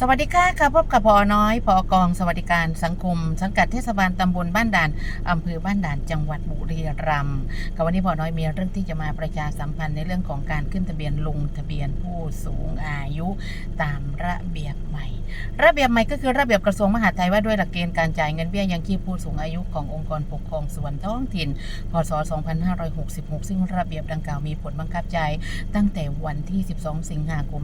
สวัสดีค่ะค่ะพบกับพอน้อยพอกองสวัสดิการสังคม สังกัดเทศบาลตำบลบ้านด่านอำเภอบ้านด่านจังหวัดบุรีรัมย์กับวันนี้พอน้อยมีเรื่องที่จะมาประชาสัมพันธ์ในเรื่องของการขึ้นทะเบียนลงทะเบียนผู้สูงอายุตามระเบียบใหม่ระเบียบใหม่ก็คือระเบียบกระทรวงมหาดไทยว่าด้วยหลักเกณฑ์การจ่ายเงินเบี้ยยังชีพผู้สูงอายุขององค์กรปกครองส่วนท้องถิ่น พศ 2566 ซึ่งระเบียบดังกล่าวมีผลบังคับใช้ตั้งแต่วันที่ 12 สิงหาคม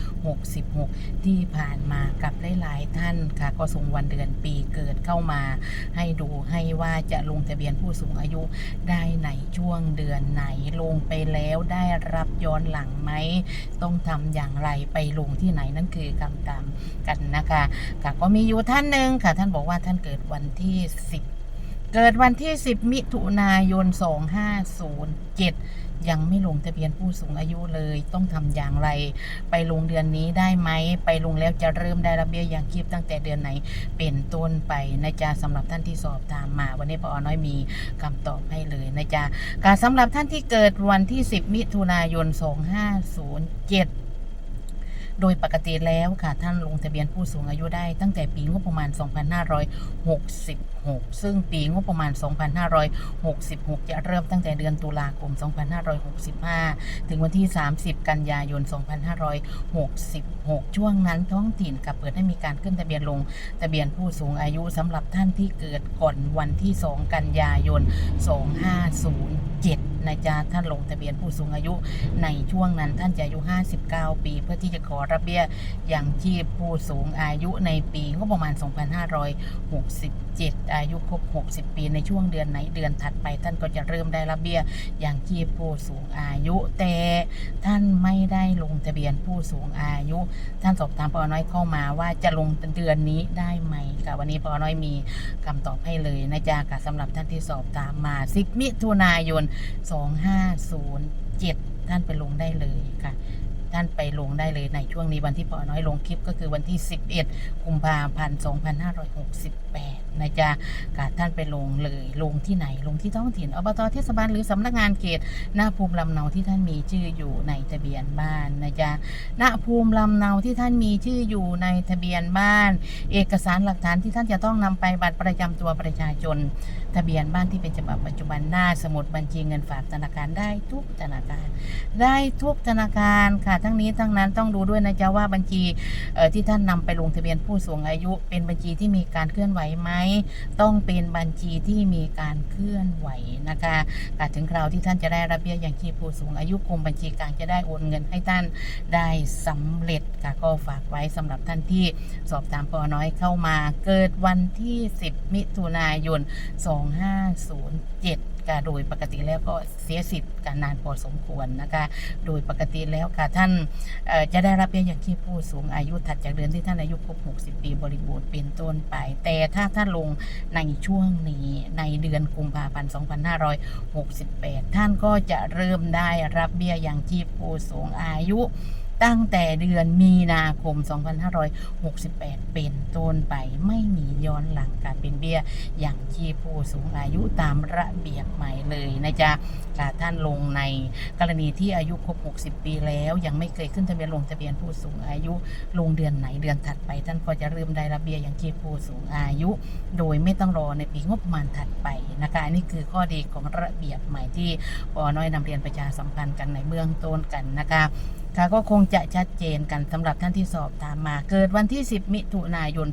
2566 ที่ผ่านมากับหลายๆท่านค่ะก็ส่งวันเดือนปีเกิดเข้ามา ให้ดูให้ว่าจะลงทะเบียนผู้สูงอายุได้ในช่วงเดือนไหนลงไปแล้วได้รับย้อนหลังไหม ต้องทำอย่างไรไปลงที่ไหนนั่นคือคำถามกันนะคะค่ะก็มีอยู่ท่านหนึ่งค่ะ ท่านบอกว่าท่านเกิดวันที่ 10 เกิดวันที่ 10 มิถุนายน 2507ยังไม่ลงทะเบียนผู้สูงอายุเลย ต้องทำอย่างไร ไปลงเดือนนี้ได้ไหม ไปลงแล้วจะเริ่มได้รับเบี้ยยังชีพตั้งแต่เดือนไหน เป็นต้นไปนะจ๊ะสำหรับท่านที่สอบถามมา วันนี้ปอน้อยมีคำตอบให้เลยนะจ๊ะการสำหรับท่านที่เกิดวันที่ 10 มิถุนายน 2507 โดยปกติแล้วค่ะท่านลงทะเบียนผู้สูงอายุได้ตั้งแต่ปีงบประมาณ 2566 ซึ่งปีงบประมาณ 2566 จะเริ่มตั้งแต่เดือนตุลาคม 2565 ถึงวันที่ 30 กันยายน 2566 ช่วงนั้นท้องถิ่นกับเปิดให้มีการขึ้นทะเบียนลงทะเบียนผู้สูงอายุสำหรับท่านที่เกิดก่อนวันที่ 2 กันยายน 2507 นะจ๊ะท่านลงทะเบียนผู้สูงอายุในช่วงนั้นท่านจะอายุ 59 ปี เพื่อที่จะขอรับเบี้ยยังชีพผู้สูงอายุในปีงบประมาณ 2567 อายุครบ 60 ปีในช่วงเดือนไหนเดือนถัดไป ท่านก็จะเริ่มได้รับเบี้ยยังชีพผู้สูงอายุ แต่ท่านไม่ได้ลงทะเบียนผู้สูงอายุ ท่านสอบถามปอน้อยเข้ามาว่าจะลงเดือนนี้ได้ไหมค่ะวันนี้ปอน้อยมีคำตอบให้เลยนะจ๊ะค่ะสำหรับท่านที่สอบถามมา 10 มิถุนายน2507 ท่านไปลงได้เลยค่ะ ท่านไปลงได้เลยในช่วงนี้วันที่พอน้อยลงคลิปก็คือวันที่ 11 กุมภาพันธ์ 2568 นะจ๊ะค่ะท่านไปลงเลยลงที่ไหนลงที่ท้องถิ่นอบตเทศบาลหรือสำนักงานเขตหน้าภูมิลำเนาที่ท่านมีชื่ออยู่ในทะเบียนบ้านนะจ๊ะณภูมิลำเนาที่ท่านมีชื่ออยู่ในทะเบียนบ้าน เอกสารหลักฐานที่ท่านจะต้องนำไปบัตรประจำตัวประชาชน ทะเบียนบ้านที่เป็นฉบับปัจจุบันหน้าสมุดบัญชีเงินฝากธนาคารได้ทุกธนาคาร ได้ทุกธนาคารค่ะ ทั้งนี้ทั้งนั้นต้องดูด้วยนะจ๊ะว่าบัญชีเอ่อที่ท่านนำไปลงทะเบียนผู้สูงอายุ เป็นบัญชีที่มีการเคลื่อนไหวไหมต้องเป็นบัญชีที่มีการเคลื่อนไหวนะคะค่ะถึงคราวที่ท่านจะได้รับเบี้ยยังชีพผู้สูงอายุกรมบัญชีกลางจะได้โอนเงินให้ท่านได้สำเร็จค่ะก็ฝากไว้สำหรับท่านที่สอบถามปอน้อยเข้ามา เกิดวันที่ 10 มิถุนายน 2507ค่ะโดยปกติแล้วก็เสียสิทธิ์กันนานพอสมควรนะคะ โดยปกติแล้วค่ะท่านจะได้รับเบี้ยยังชีพผู้สูงอายุถัดจากเดือนที่ท่านอายุครบ60 ปีบริบูรณ์เป็นต้นไป แต่ถ้าท่านลงในช่วงนี้ในเดือนกุมภาพันธ์ 2568 ท่านก็จะเริ่มได้รับเบี้ยยังชีพผู้สูงอายุ ตั้งแต่เดือนมีนาคม 2568 เป็นต้นไปไม่มีย้อนหลังการเป็นเบี้ย อย่างชีพผู้สูงอายุตามระเบียบใหม่เลยนะจ๊ะค่ะท่านลงในกรณีที่อายุครบ 60 ปีแล้ว ยังไม่เคยขึ้นทะเบียนลงทะเบียนผู้สูงอายุ ลงเดือนไหนเดือนถัดไปท่านก็จะเริ่มได้รับเบี้ยอย่างชีพผู้สูงอายุ โดยไม่ต้องรอในปีงบประมาณถัดไปนะคะอันนี้คือข้อดีของระเบียบใหม่ที่ปอน้อยนำเรียนประชาสัมพันธ์กันในเบื้องต้นกันนะคะ ค่ะก็คงจะชัดเจนกันสำหรับท่านที่สอบตามมา เกิดวันที่ 10 มิถุนายน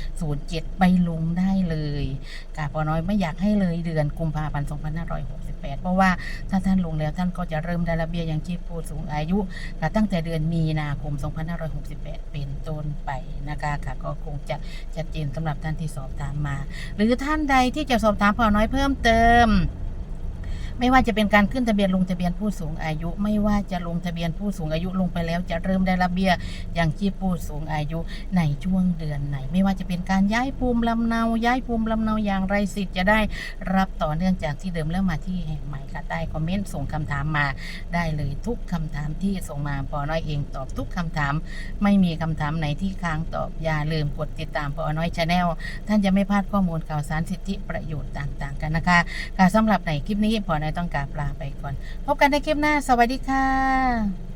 2507 ไปลงได้เลยกาปอน้อยไม่อยากให้เลยเดือนกุมภาพันธ์2568 เพราะว่าถ้าท่านลงแล้วท่านก็จะเริ่มได้รับเบียยังชีพผู้สูงอายุค่ะตั้งแต่เดือนมีนาคม 2568 เป็นต้นไปนะคะค่ะก็คงจะชัดเจนสำหรับท่านที่สอบถามมา หรือท่านใดที่จะสอบถามปอน้อยเพิ่มเติม ไม่ว่าจะเป็นการขึ้นทะเบียนลงทะเบียนผู้สูงอายุ ไม่ว่าจะลงทะเบียนผู้สูงอายุลงไปแล้ว จะเริ่มได้รับเบี้ยอย่างชีพผู้สูงอายุในช่วงเดือนไหน ไม่ว่าจะเป็นการย้ายภูมิลำเนาย้ายภูมิลำเนาอย่างไรสิทธิ์จะได้รับต่อเนื่องจากที่เดิมแล้วมาที่แห่งใหม่ค่ะใต้คอมเมนต์ส่งคำถามมาได้เลยทุกคำถามที่ส่งมาปอน้อยเองตอบทุกคำถาม ไม่มีคำถามไหนที่ค้างตอบอย่าลืมกดติดตามปอน้อยชาแนลท่านจะไม่พลาดข้อมูลข่าวสารสิทธิประโยชน์ต่าง ๆ กันนะคะค่ะสำหรับในคลิปนี้พอในอยต้องกราบลาไปก่อน พบกันในคลิปหน้า สวัสดีค่ะ